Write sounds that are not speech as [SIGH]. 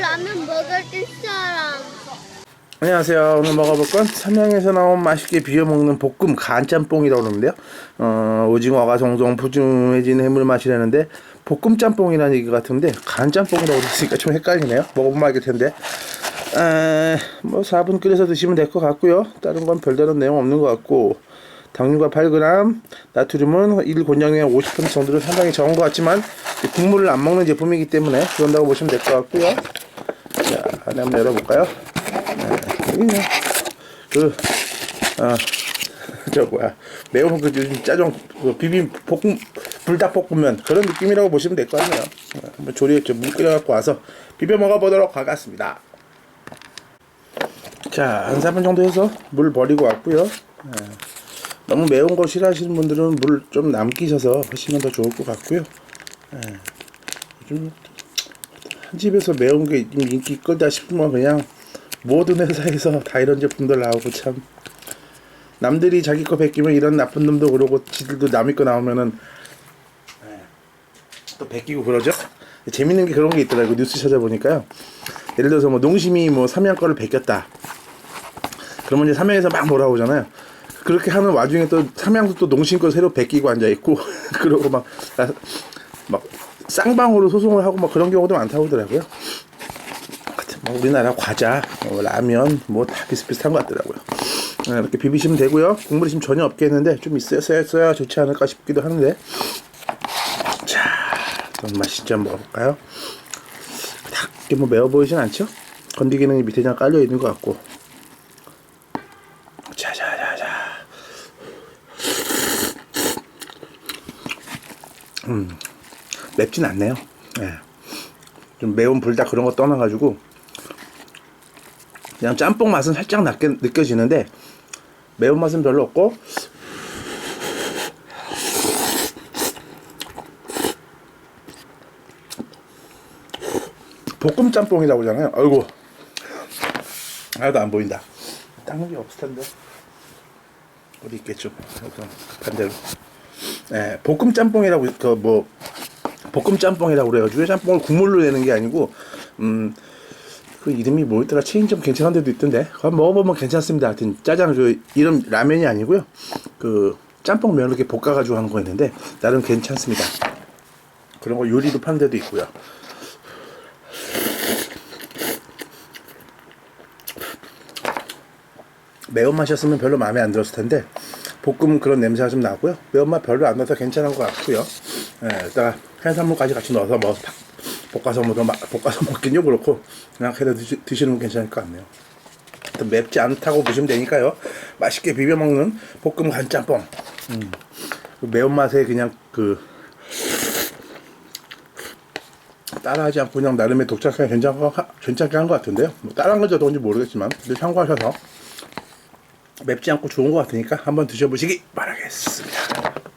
라면 먹을 사람. 안녕하세요. 오늘 먹어볼 건 삼양에서 나온 맛있게 비벼 먹는 볶음 간짬뽕이라고 그러는데요. 어, 오징어가 송송 푸짐해진 해물 맛이라는데 볶음 짬뽕이라는 얘기 같은데 간짬뽕이라고 그랬으니까 좀 헷갈리네요. 먹어보면 알겠 텐데. 에, 뭐 4분 끓여서 드시면 될 것 같고요. 다른 건 별다른 내용 없는 것 같고 당류가 8g, 나트륨은 1 곤약의 50% 정도로 상당히 적은 것 같지만 국물을 안 먹는 제품이기 때문에 그런다고 보시면 될 것 같고요. 자, 안에 한번 열어볼까요? 그냥 그, 아, [LAUGHS] 저 뭐야 매운 그 짜장 그 비빔 볶음 불닭볶음면 그런 느낌이라고 보시면 될 것 같네요. 어, 한번 조리에 좀물 끓여갖고 와서 비벼 먹어보도록 하겠습니다. 자, 한 3분 정도 해서 물 버리고 왔고요. 예. 너무 매운 거 싫어하시는 분들은 물 좀 남기셔서 하시면 더 좋을 것 같고요. 예. 요 즘한 집에서 매운 게좀 인기 있거다 싶으면 그냥 모든 회사에서 다 이런 제품들 나오고 참 남들이 자기 거 베끼면 이런 나쁜 놈도 그러고 지들도 남의 거 나오면은 예, 또 베끼고 그러죠. 재밌는 게 그런 게 있더라고요. 뉴스 찾아보니까요. 예를 들어서 뭐 농심이 뭐 삼양 거를 베꼈다. 그러면 이제 삼양에서 막 뭐라 오잖아요. 그렇게 하는 와중에 또 삼양도 또 농심 거 새로 베끼고 앉아 있고 [LAUGHS] 그러고 막 막 쌍방으로 소송을 하고 막 그런 경우도 많다고 하더라고요. 뭐 우리나라 과자, 뭐 라면 뭐 다 비슷비슷한 것 같더라고요. 아, 이렇게 비비시면 되고요. 국물이 지금 전혀 없겠는데 좀 있어야 써야 좋지 않을까 싶기도 하는데 자, 그럼 맛있게 한번 먹어볼까요? 딱히 뭐 매워 보이진 않죠? 건디기는 밑에 그냥 깔려 있는 것 같고 자자자자 음 맵진 않네요. 예. 좀 매운 불닭 그런 거 떠나가지고 그냥 짬뽕 맛은 살짝 낮게 느껴지는데 매운 맛은 별로 없고 볶음 짬뽕이라고 하잖아요. 아이고 하나도 안 보인다. 닦는 게 없을 텐데 어디 있겠죠? 반대로. 예, 볶음 짬뽕이라고 그뭐 볶음 짬뽕이라고 그래가지고 짬뽕을 국물로 내는 게 아니고 음. 그 이름이 뭐였더라? 체인점 괜찮은 데도 있던데. 한번 먹어보면 괜찮습니다. 하여튼 짜장 그 이름 라면이 아니고요. 그 짬뽕 면을 이렇게 볶아가지고 하는 거였는데 나름 괜찮습니다. 그런 거 요리도 파는 데도 있고요. 매운맛이었으면 별로 마음에 안 들었을 텐데 볶음 그런 냄새가 좀 나고요. 매운맛 별로 안 나서 괜찮은 것 같고요. 예, 이따가 해산물까지 같이 넣어서 뭐 볶아서 뭐 볶아서 먹긴요 그렇고. 그냥 해서 드시, 드시는 건 괜찮을 것 같네요. 맵지 않다고 보시면 되니까요. 맛있게 비벼 먹는 볶음 간짬뽕. 음, 그 매운맛에 그냥 그 따라하지 않고 그냥 나름의 독특하게 괜찮게 한 것 같은데요. 뭐 따라한 건지 어떤지 모르겠지만. 근데 참고하셔서 맵지 않고 좋은 것 같으니까 한번 드셔보시기 바라겠습니다.